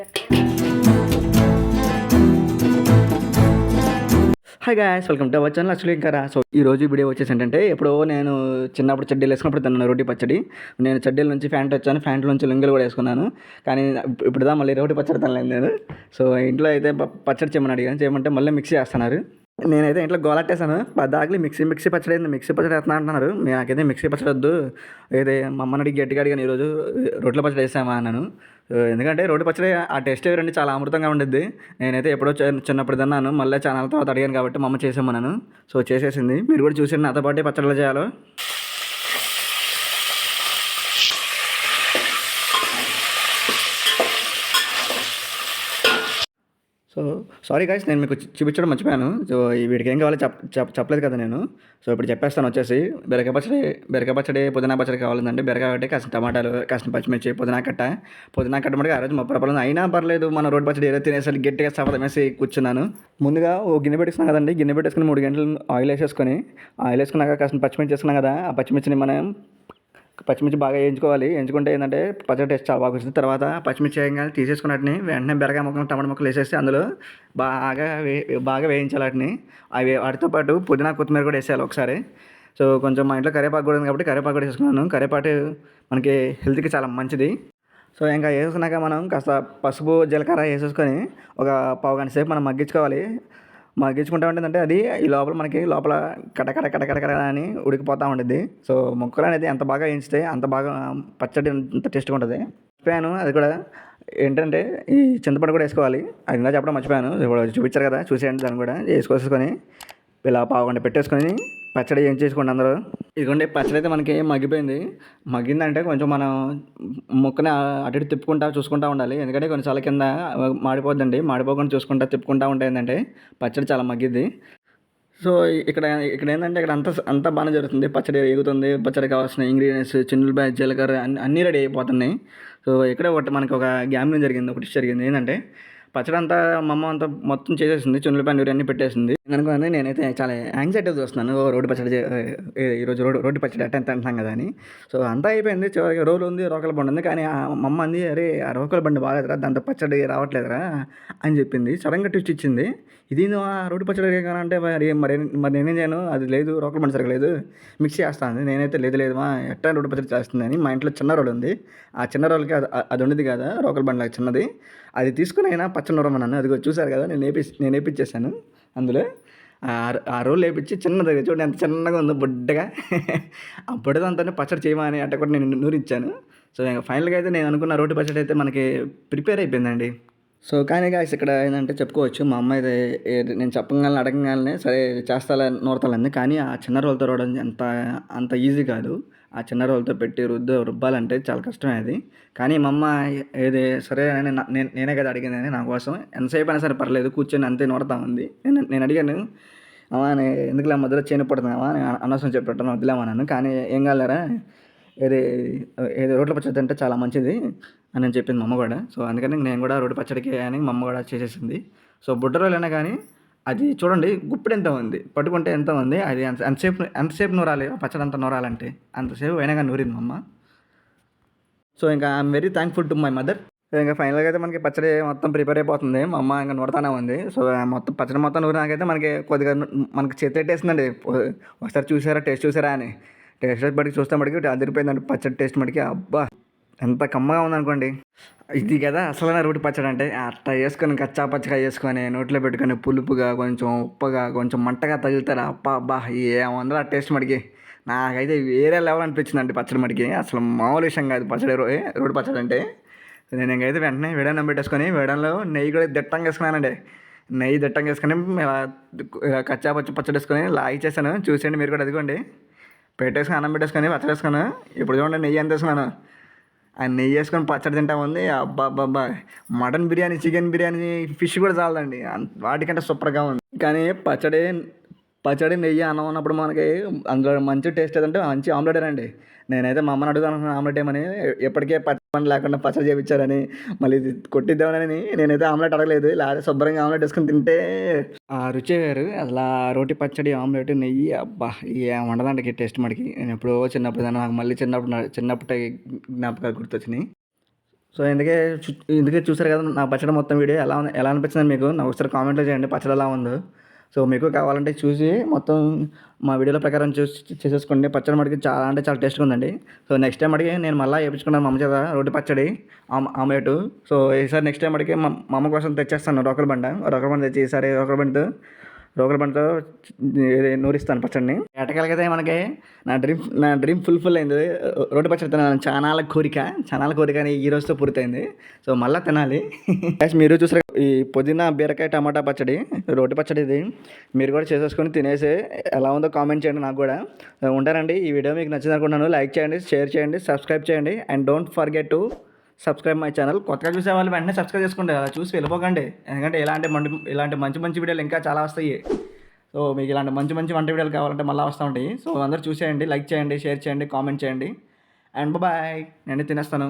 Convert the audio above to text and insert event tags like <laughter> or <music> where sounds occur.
Hi hi guys welcome to our channel అసలు ఇంకా so ఈ రోజు వీడియో వచ్చేసి ఏంటంటే ఎప్పుడో నేను చిన్నప్పుడు చెడ్డీలు వేసుకున్నప్పుడు తిన్నాను రోటి పచ్చడి. నేను చెడ్డీల నుంచి ప్యాంట్ వచ్చాను ప్యాంట్ నుంచి లింగలు కూడా వేసుకున్నాను. కానీ ఇప్పుడు దా మళ్ళీ రోటి పచ్చడి తినలేదు నేను. సో ఇంట్లో అయితే పచ్చడి చేయమని అడిగాను. చేయమంటే మళ్ళీ మిక్స్ చేస్తున్నారు నేనైతే ఇంట్లో గోలట్టేశాను పద్దాకలి మిక్సీ మిక్సీ పచ్చడి అయింది. మిక్సీ పచ్చడి వేస్తున్నా అంటున్నారు? నాకైతే మిక్సీ పచ్చడి వద్దు. అయితే మమ్మల్ని అడిగి గట్టిగా అడిగాను ఈరోజు రొట్టెల పచ్చడి వేసామా అన్నాను. ఎందుకంటే రోడ్డు పచ్చడి ఆ టేస్ట్ రండి చాలా అమృతంగా ఉండిద్ది. నేనైతే ఎప్పుడో చిన్న- చిన్నప్పుడు తిన్నాను. మళ్ళీ చాలా తర్వాత అడిగాను కాబట్టి మా అమ్మ చేసామన్నాను సో చేసేసింది. మీరు కూడా చూసి నాతో పాటు పచ్చడిలో చేయాలో. సో సారీ గాయస్ నేను మీకు చూపించడం మర్చిపోయాను. సో వీడికి ఏం కావాలో చెప్ చెప్ చెప్పలేదు కదా నేను. సో ఇప్పుడు చెప్పేస్తాను వచ్చేసి బెరకాయ పచ్చడి బెరకాయ పచ్చడి పుదీనా పచ్చడి కావాలంటే బెరకాయ ఒకటి కాసిన టమాటాలు కాసిన పచ్చిమిర్చి పుదీనా కట్ట. పుదీనా కట్ట మటుకు ఆ రోజు ముప్పై రూపాయలు అయినా పర్లేదు మన రోడ్డు పచ్చడి ఏదో తినేసరికి గట్టిగా సఫలం వేసి కూర్చున్నాను. ముందుగా ఓ గిన్నె పెట్టేసుకున్నాను కదండి గిన్నె పెట్టేసుకుని మూడు గంటలు ఆయిల్ వేసేసుకొని ఆయిల్ వేసుకున్నాక కాసిన పచ్చిమిర్చి వేసుకున్నాం కదా ఆ పచ్చిమిర్చిని మనం పచ్చిమిర్చి బాగా వేయించుకోవాలి. వేయించుకుంటే ఏంటంటే పచ్చడి టేస్ట్ చాలా బాగా వచ్చింది తర్వాత పచ్చిమిర్చి వేయగానే తీసేసుకుని వాటిని వెంటనే బెరగా ముక్కలు టమాటా ముక్కలు వేసేసి అందులో బాగా వే బాగా వేయించాలి వాటిని. అవి వాటితో పాటు పుదీనా కొత్తిమీర కూడా వేసేయాలి ఒకసారి. సో కొంచెం మా ఇంట్లో కరివేపాకు కూడా ఉంది కాబట్టి కరేపాకు కూడా వేసుకున్నాను. కరివేపాకు మనకి హెల్త్కి చాలా మంచిది. సో ఇంకా వేసుకున్నాక మనం కాస్త పసుపు జీలకర్ర వేసేసుకొని ఒక పావు గంట సేపు మనం మగ్గించుకోవాలి. మగ్గించుకుంటా ఉంటుందంటే అది ఈ లోపల మనకి లోపల కటకట కటకట అని ఉడికిపోతూ ఉంటుంది సో ముక్కలు అనేది ఎంత బాగా వేయించితే అంత బాగా పచ్చడి అంత టేస్ట్గా ఉంటుంది. మర్చిపోయాను. అది కూడా ఏంటంటే ఈ చింతపండు కూడా వేసుకోవాలి. అది ఇంకా చెప్పడం మర్చిపోయాను. ఇప్పుడు చూపించారు కదా చూసేయండి దాన్ని కూడా. వేసుకొసుకొని ఇలా పావు పెట్టేసుకొని పచ్చడి ఏం చేసుకోండి అందరూ? ఇదిగోండి పచ్చడి అయితే మనకి మగ్గిపోయింది. మగ్గిందంటే కొంచెం మనం ముక్కని అటు ఇటు తిప్పుకుంటా చూసుకుంటా ఉండాలి. ఎందుకంటే కొన్నిసార్లు కింద మాడిపోద్దండి. మాడిపోకుండా చూసుకుంటా తిప్పుకుంటా ఉంటే ఏంటంటే పచ్చడి చాలా మగ్గిద్ది. సో ఇక్కడ ఇక్కడ ఏంటంటే ఇక్కడ అంతా అంతా బాగానే జరుగుతుంది. పచ్చడి ఎగుతుంది పచ్చడి కావాల్సిన ఇంగ్రీడియంట్స్ బ్యాగ్ జీలకర్ర అన్ని అన్నీ రెడీ అయిపోతున్నాయి. సో ఇక్కడ ఒకటి మనకి ఒక గ్యామ్లింగ్ జరిగింది ఒకటి జరిగింది. ఏంటంటే పచ్చడి అంతా మా అమ్మ అంతా మొత్తం చేసేసింది. చున్నులపాయ నూరి ఇవన్నీ పెట్టేసింది. అనుకున్నాను నేనైతే చాలా యాంగ్జైటీ చూస్తున్నాను ఓ రోడ్డు పచ్చడి ఈరోజు రోడ్డు రోడ్డు పచ్చడి అట్ట ఎంత అంటున్నాం కదా అని. సో అంతా అయిపోయింది. చివరికి రోలు ఉంది రోకల బండి ఉంది. కానీ ఆ మా అమ్మ అంది అరే ఆ రోకల బండి బాగాలేదురా దాంతో పచ్చడి రావట్లేదురా అని చెప్పింది. సడన్గా ట్విస్ట్ ఇచ్చింది. ఇది నువ్వు ఆ రోడ్డు పచ్చడి అంటే మరి మరి మరి నేనేం చేయను? అది లేదు రోకల బండి సరిగ్గా లేదు. మిక్సీ చేస్తాను నేనైతే లేదు లేదు మా ఎట్టా రోడ్డు పచ్చడి చేస్తుంది అని మా ఇంట్లో చిన్న రోలు ఉంది. ఆ చిన్న రోల్కి అది అది ఉండేది కదా? రోకల బండి చిన్నది. అది తీసుకుని అయినా పచ్చడి నూరమన్నాను అది చూసారు కదా నేను వేపి నేను వేపించేసాను అందులో. ఆ- ఆ రోల్ వేపించి చిన్నది చూడండి ఎంత చిన్నగా ఉందో బుడ్డగా. ఆ <laughs> బుడ్డదంతా పచ్చడి అని అట్ట కూడా నేను నూరిచ్చాను. సో ఇంకా ఫైనల్గా అయితే నేను అనుకున్న రోటి పచ్చడి అయితే మనకి ప్రిపేర్ అయిపోయిందండి. సో కానీ గాయస్ ఇక్కడ ఏంటంటే చెప్పుకోవచ్చు మా అమ్మ అయితే నేను చెప్పగానే అడగగానే సరే చేస్తాలే నూరతాలంది కానీ ఆ చిన్న రోజులతో రుబ్బడం అంత అంత ఈజీ కాదు. ఆ చిన్న రోజులతో పెట్టి రుద్దు రుబ్బాలంటే చాలా కష్టమే అది. కానీ మా అమ్మ ఏది సరే అని నా- నేను నేనే కదా అడిగిందని నా కోసం. ఎంతసేపు అయినా సరే పర్లేదు కూర్చొని అంతే నూరతా ఉంది. నేను నేను అడిగాను అమ్మా ఎందుకులే మధ్యలో చేయని పడుతున్నావా? అనవసరం చెప్పాను వదిలేమన్నాను కానీ ఏం కాలేరా ఏది ఏది రోడ్ల పచ్చడి అంటే చాలా మంచిది. అని చెప్పింది మమ్మ కూడా. సో అందుకని నేను కూడా రోడ్డు పచ్చడికి అని మమ్మ అమ్మ కూడా చేసేసింది. సో బుడ్డరోలైనా కానీ అది చూడండి గుప్పిడి ఎంత ఉంది పట్టుకుంటే ఎంత ఉంది అది ఎంత ఎంతసేపు ఎంతసేపు నూరాలి పచ్చడి అంత నూరాలంటే. అంతసేపు అయినా కానీ నూరింది మమ్మ అమ్మ. సో ఇంకా I'm very thankful to my mother. ఇంకా ఫైనల్గా అయితే మనకి పచ్చడి మొత్తం ప్రిపేర్ అయిపోతుంది. మా అమ్మ ఇంకా నూరతానే ఉంది. సో మొత్తం పచ్చడి మొత్తం నూరినాకైతే మనకి కొద్దిగా మనకి చేతి ఒకసారి చూసారా టేస్ట్ చూసారా అని. టేస్ట్ బట్టి చూస్తే మటుకి అదిరిపోయిందండి పచ్చడి టేస్ట్ మటుకి. అబ్బా! ఎంత కమ్మగా ఉందనుకోండి. ఇది కదా అసలైన రోటి పచ్చడి అంటే అట్లా వేసుకొని కచ్చా పచ్చగా వేసుకొని నోట్లో పెట్టుకొని పులుపుగా కొంచెం ఉప్పగా కొంచెం మంటగా తగులుతారా అబ్బా అబ్బా ఏముందో ఆ టేస్ట్ మడికి నాకైతే వేరే లెవెల్ అనిపించిందండి పచ్చడి మడికి అసలు మామూలు విషయం కాదు పచ్చడి రో రోటి పచ్చడి అంటే. నేను ఇంకైతే వెంటనే వేడన్నం పెట్టేసుకొని వేడంలో నెయ్యి కూడా దిట్టంగా వేసుకున్నానండి. నెయ్యి దిట్టంగా వేసుకొని ఇలా కచ్చా పచ్చ పచ్చడి వేసుకొని లాగి చేశాను చూసేయండి మీరు కూడా అదిగోండి. పెట్టేసుకొని అన్నం పెట్టేసుకొని పచ్చడి వేసుకున్నాను ఇప్పుడు చూడండి నెయ్యి ఎంత వేసుకున్నాను. ఆ నెయ్యి వేసుకొని పచ్చడి తింటా ఉంది. అబ్బా అబ్బా mutton biryani chicken biryani fish కూడా చాలదండి వాటికంటే సూపర్గా ఉంది. కానీ పచ్చడి పచ్చడి నెయ్యి అన్నం ఉన్నప్పుడు మనకి అందులో మంచి టేస్ట్ ఏదంటే మంచి ఆమ్లెట్ అండి. నేనైతే మా అమ్మని అడుగుతాను ఆమ్లెట్ ఏమని? ఎప్పటికే పచ్చడి లేకుండా పచ్చడి చేయించారని మళ్ళీ ఇది కొట్టిద్దామని నేనైతే ఆమ్లెట్ అడగలేదు లేదా శుభ్రంగా ఆమ్లెట్ వేసుకొని తింటే. ఆ రుచి వేరు అలా రోటి పచ్చడి ఆమ్లెట్ నెయ్యి అబ్బా ఏం ఉండదండి టేస్ట్ మడికి నేను ఎప్పుడో చిన్నప్పుడు నాకు మళ్ళీ చిన్నప్పుడు చిన్నప్పుడు చిన్నప్పటి జ్ఞాపకాలు గుర్తొచ్చినాయి. సో ఇందుకే చూ ఇందుకే చూసారు కదా నా పచ్చడి మొత్తం వీడియో ఎలా ఎలా అనిపించింది మీకు నాకు ఒకసారి కామెంట్లో చేయండి పచ్చడి ఎలా ఉందో. సో మీకు కావాలంటే చూసి మొత్తం మా వీడియోల ప్రకారం చూసి చేసేసుకోండి. పచ్చడి మటుకు చాలా అంటే చాలా టేస్ట్గా ఉందండి. సో నెక్స్ట్ టైం అడిగి నేను మళ్ళీ వేయించుకున్నాను మా అమ్మ చేత రోడ్డు పచ్చడి ఆమ్లెట్. సో ఈసారి నెక్స్ట్ టైం అడిగి మా మా అమ్మ కోసం తెచ్చేస్తాను రోకల బండ. రోకల బండ తెచ్చి ఈసారి రోకల బండితో బండితో ఇది నూరిస్తాను పచ్చడిని. ఎటకెళ్ళకైతే మనకి. నా డ్రీమ్ నా డ్రీమ్ ఫుల్ఫిల్ అయింది రోడ్డు పచ్చడి తినాలని చాలా కోరిక చాలా కోరిక అని ఈ రోజుతో పూర్తయింది. సో మళ్ళీ తినాలి. మీరు చూసారు ఈ పుదీనా బీరకాయ టమాటా పచ్చడి రోటి పచ్చడి ఇది. మీరు కూడా చేసేసుకొని తినేసి ఎలా ఉందో కామెంట్ చేయండి నాకు కూడా. ఉంటారండి ఈ వీడియో మీకు నచ్చింది అనుకుంటున్నాను. లైక్ చేయండి షేర్ చేయండి సబ్స్క్రైబ్ చేయండి. And don't forget to subscribe my channel కొత్తగా చూసే వాళ్ళు వెంటనే సబ్స్క్రైబ్ చేసుకోండి అలా చూసి వెళ్ళిపోకండి. ఎందుకంటే ఇలాంటి మంచి ఇలాంటి మంచి మంచి వీడియోలు ఇంకా చాలా వస్తాయి. సో మీకు ఇలాంటి మంచి మంచి వంట వీడియోలు కావాలంటే మళ్ళీ వస్తూ ఉంటాయి. సో అందరూ చూసేయండి లైక్ చేయండి షేర్ చేయండి కామెంట్ చేయండి. అండ్ బాయ్ నేను తినేస్తాను.